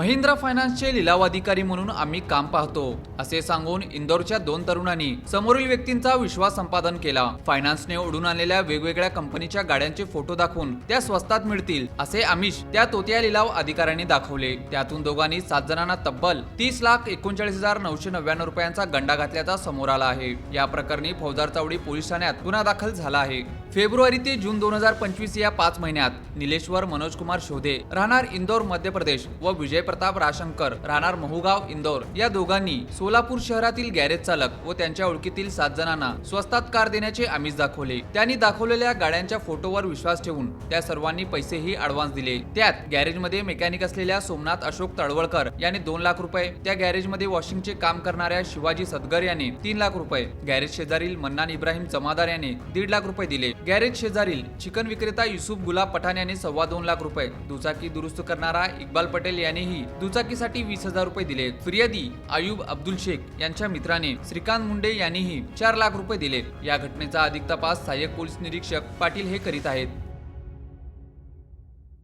महिंद्रा फायनान्सचे लिलाव अधिकारी म्हणून आम्ही काम पाहतो. असे सांगून इंदोरच्या दोन तरुणांनी समोरील व्यक्तींचा विश्वास संपादन केला. फायनान्सने उडून आणलेल्या वेगवेगळ्या कंपनीच्या गाड्यांचे फोटो दाखवून त्या स्वस्तात मिळतील असे आमिष त्या तोत्या लिलाव अधिकाऱ्यांनी दाखवले. त्यातून दोघांनी सात जणांना तब्बल तीस लाख एकोणचाळीस हजार नऊशे नव्याण्णव रुपयांचा गंडा घातल्याचा समोर आला आहे. या प्रकरणी फौजदार चावडी पोलीस ठाण्यात गुन्हा दाखल झाला आहे. फेब्रुवारी ते जून दोन हजार पंचवीस या पाच महिन्यात निलेश्वर मनोज कुमार शोधे राहणार इंदोर मध्य प्रदेश व विजय प्रताप राशंकर राहणार महुगाव इंदोर. या दोघांनी सोलापूर शहरातील गॅरेज चालक व त्यांच्या ओळखीतील सात जणांना स्वस्तात कार देण्याचे आमिष दाखवले. त्यांनी दाखवलेल्या गाड्यांच्या फोटोवर विश्वास ठेवून त्या सर्वांनी पैसेही ऍडव्हान्स दिले. त्यात गॅरेजमध्ये मेकॅनिक असलेल्या सोमनाथ अशोक तळवळकर यांनी दोन लाख रुपये त्या गॅरेजमध्ये वॉशिंगचे काम करणाऱ्या शिवाजी सदगर याने तीन लाख रुपये गॅरेज शेजारील मन्नान इब्राहिम जमादार याने दीड लाख रुपये दिले. गॅरेज शेजारील चिकन विक्रेता युसुफ गुलाब पठाण याने सव्वा दोन लाख रुपये दुचाकी दुरुस्त करणारा इक्बाल पटेल यानेही दुचाकीसाठी वीस हजार रुपये दिले. फिर्यादी आयुब अब्दुल शेख यांच्या मित्राने श्रीकांत मुंडे यांनीही चार लाख रुपये दिले. या घटनेचा अधिक तपास सहाय्यक पोलीस निरीक्षक पाटील हे करीत आहेत.